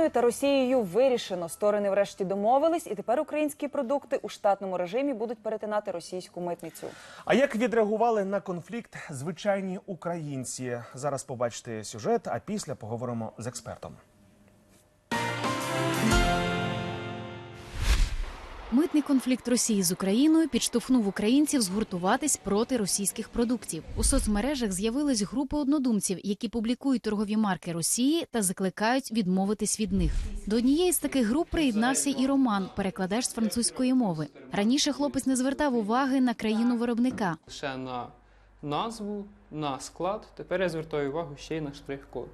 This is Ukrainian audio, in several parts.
Україною та Росією вирішено. Сторони врешті домовились, і тепер українські продукти у штатному режимі будуть перетинати російську митницю. А як відреагували на конфлікт звичайні українці? Зараз побачите сюжет, а після поговоримо з експертом. Митний конфлікт Росії з Україною підштовхнув українців згуртуватись проти російських продуктів. У соцмережах з'явились групи однодумців, які публікують торгові марки Росії та закликають відмовитись від них. До однієї з таких груп приєднався і Роман, перекладач з французької мови. Раніше хлопець не звертав уваги на країну виробника. лише на назву, на склад. Тепер я звертаю увагу ще й на штрих-код.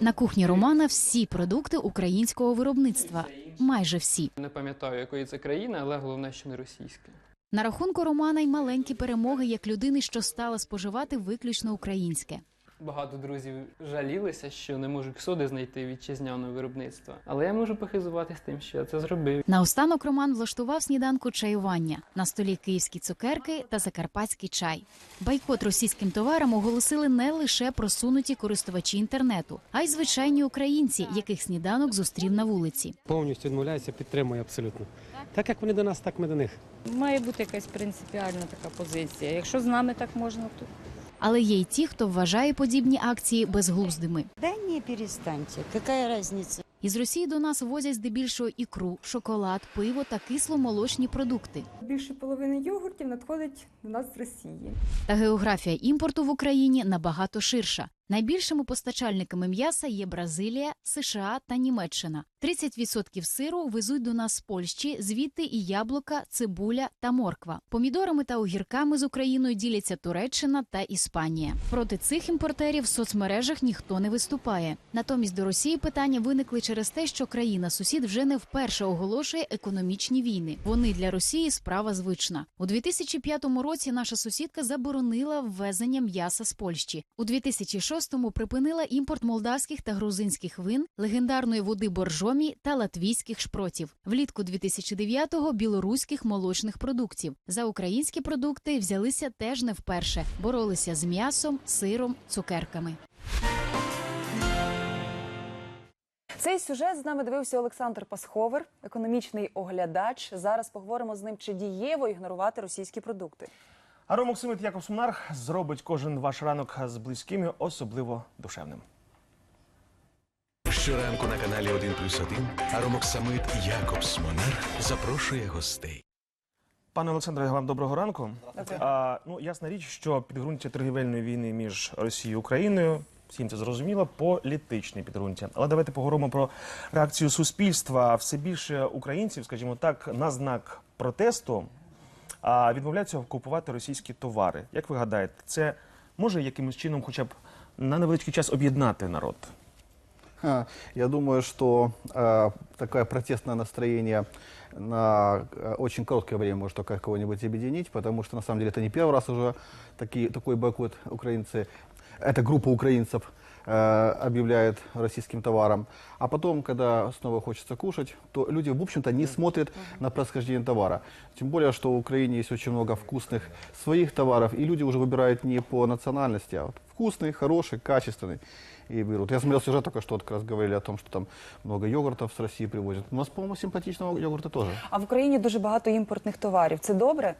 На кухні Романа всі продукти українського виробництва, майже всі. Не пам'ятаю, якої це країни, але головне, що не російське. На рахунку Романа й маленькі перемоги як людини, що стала споживати виключно українське. Багато друзів жалілися, що не можуть соди знайти вітчизняного виробництва. Але я можу похизуватись тим, що я це зробив. Наостанок Роман влаштував сніданку чаювання на столі київські цукерки та закарпатський чай. Байкот російським товарам оголосили не лише просунуті користувачі інтернету, а й звичайні українці, яких сніданок зустрів на вулиці. повністю відмовляється, підтримує абсолютно. Так як вони до нас, так ми до них. Має бути якась принципіальна така позиція. Якщо з нами так можна, то Але є й ті, хто вважає подібні акції безглуздими. Да не перестаньте, яка різниця? Із Росії до нас возять здебільшого ікру, шоколад, пиво та кисломолочні продукти. Більше половини йогуртів надходить до нас з Росії. Та географія імпорту в Україні набагато ширша. Найбільшими постачальниками м'яса є Бразилія, США та Німеччина. 30% сиру везуть до нас з Польщі, звідти і яблука, цибуля та морква. Помідорами та огірками з Україною діляться Туреччина та Іспанія. Проти цих імпортерів в соцмережах ніхто не виступає. Натомість до Росії питання виникли через те, що країна сусід вже не вперше оголошує економічні війни. Вони для Росії справа звична. У 2005 році наша сусідка заборонила ввезення м'яса з Польщі. У 2006-му припинила імпорт молдавських та грузинських вин, легендарної води боржомі та латвійських шпротів. Влітку 2009-го – білоруських молочних продуктів. За українські продукти взялися теж не вперше. Боролися з м'ясом, сиром, цукерками. Цей сюжет з нами дивився Олександр Пасховер, економічний оглядач. Зараз поговоримо з ним, чи дієво ігнорувати російські продукти. Аро Максимит Яков Сумнар зробить кожен ваш ранок з близькими, особливо душевним. Щоранку на каналі 1 плюс 1 Аромоксамит Якобс Монарх запрошує гостей. Пане Олександре, вам доброго ранку. А, ну, ясна річ, що підґрунтя торгівельної війни між Росією і Україною. Всім це зрозуміло, політичне підґрунтя. Але давайте поговоримо про реакцію суспільства. Все більше українців, скажімо так, на знак протесту відмовляються купувати російські товари. Як ви гадаєте, це може якимось чином, хоча б на невеличкий час об'єднати народ? Ха, Я думаю, что э, такое протестное настроение на э, очень короткое время может только кого-нибудь объединить, потому что на самом деле это не первый раз уже такие, такой бойкот украинцы, эта группа украинцев э, объявляет российским товаром. А потом, когда снова хочется кушать, то люди, в общем-то, не смотрят на происхождение товара. Тем более, что в Украине есть очень много вкусных своих товаров, и люди уже выбирают не по национальности, а вот вкусный, хороший, качественный. И берут. Я смотрел сюжет только что, вот как раз говорили о том, что там много йогуртов с России привозят. У нас, по-моему, симпатичного йогурта тоже. А в Україні дуже багато імпортних товарів. Це добре?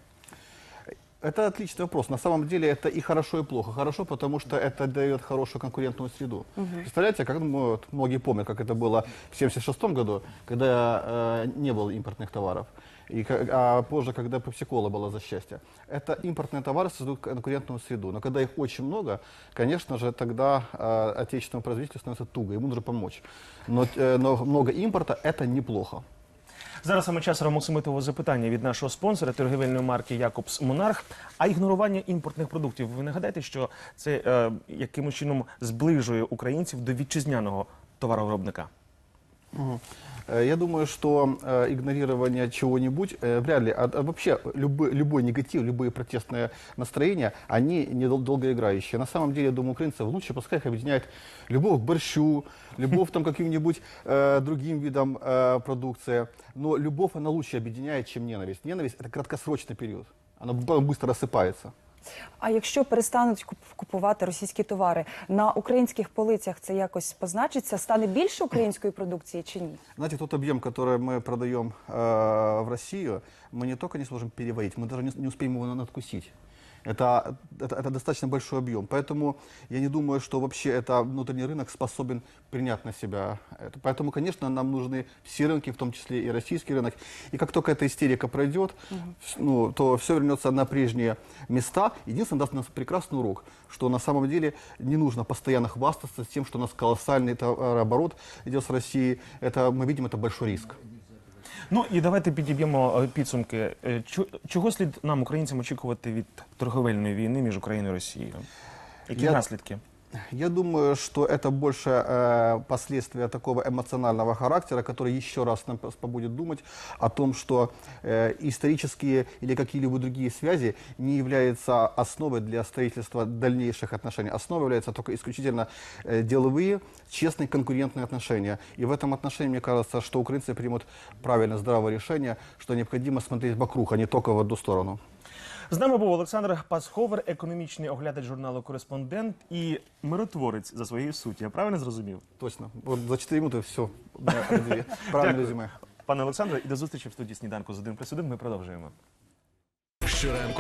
Это отличный вопрос. На самом деле это и хорошо, и плохо. Хорошо, потому что это дает хорошую конкурентную среду. Представляете, как ну, многие помнят, как это было в 1976 году, когда э, не было импортных товаров. И, а позже, когда пепси-кола была за счастье. Это импортные товары создают конкурентную среду. Но когда их очень много, конечно же, тогда э, отечественному производителю становится туго, ему нужно помочь. Но, э, но много импорта – это неплохо. Зараз саме час рамусимитового запитання від нашого спонсора торгівельної марки Якобс Монарх. А ігнорування імпортних продуктів. Ви не гадаєте, що це е, якимось чином зближує українців до вітчизняного товаровиробника? Мгм. Э, Я думаю, что э, игнорирование чего-нибудь, э, вряд ли, а, а вообще любой, любой негатив, любые протестные настроения, они недол- долгоиграющие. На самом деле, я думаю, украинцев лучше, пускай их объединяет любовь к борщу, любовь там, к каким-нибудь э, другим видам э, продукции. Но любовь, она лучше объединяет, чем ненависть. Ненависть – это краткосрочный период. Она б- быстро рассыпается. А якщо перестануть куп- купувати російські товари на українських полицях, це якось позначиться? Стане більше української продукції чи ні? Знаете, тот объем, который мы продаем э, в Россию, мы не только не сможем переварить, мы даже не, не успеем его на- надкусить. Это, это, это достаточно большой объем. Поэтому я не думаю, что вообще это внутренний рынок способен принять на себя это. Поэтому, конечно, нам нужны все рынки, в том числе и российский рынок. И как только эта истерика пройдет, вс- ну, то все вернется на прежние места. Единственное, даст нам прекрасный урок, что на самом деле не нужно постоянно хвастаться тем, что у нас колоссальный товарооборот идет с России. Это, мы видим, это большой риск. Ну і давайте підіб'ємо е, підсумки. Е, чо- Чого слід нам, українцям, очікувати від торговельної війни між Україною і Росією? Які Я- наслідки? Я думаю, что это больше э, последствия такого эмоционального характера, который еще раз нам побудет думать о том, что э, исторические или какие-либо другие связи не являются основой для строительства дальнейших отношений. Основой являются только исключительно э, деловые, честные, конкурентные отношения. И в этом отношении, мне кажется, что украинцы примут правильное, здравое решение, что необходимо смотреть вокруг, а не только в одну сторону. З нами був Олександр Пасховер, економічний оглядач журналу Кореспондент і миротворець за своєю суттю. Я правильно зрозумів? Точно. От за 4 минути все. Правильно резюме. Пане Олександре, і до зустрічі в студії сніданку з 1 плюс 1. Ми продовжуємо. Щоранку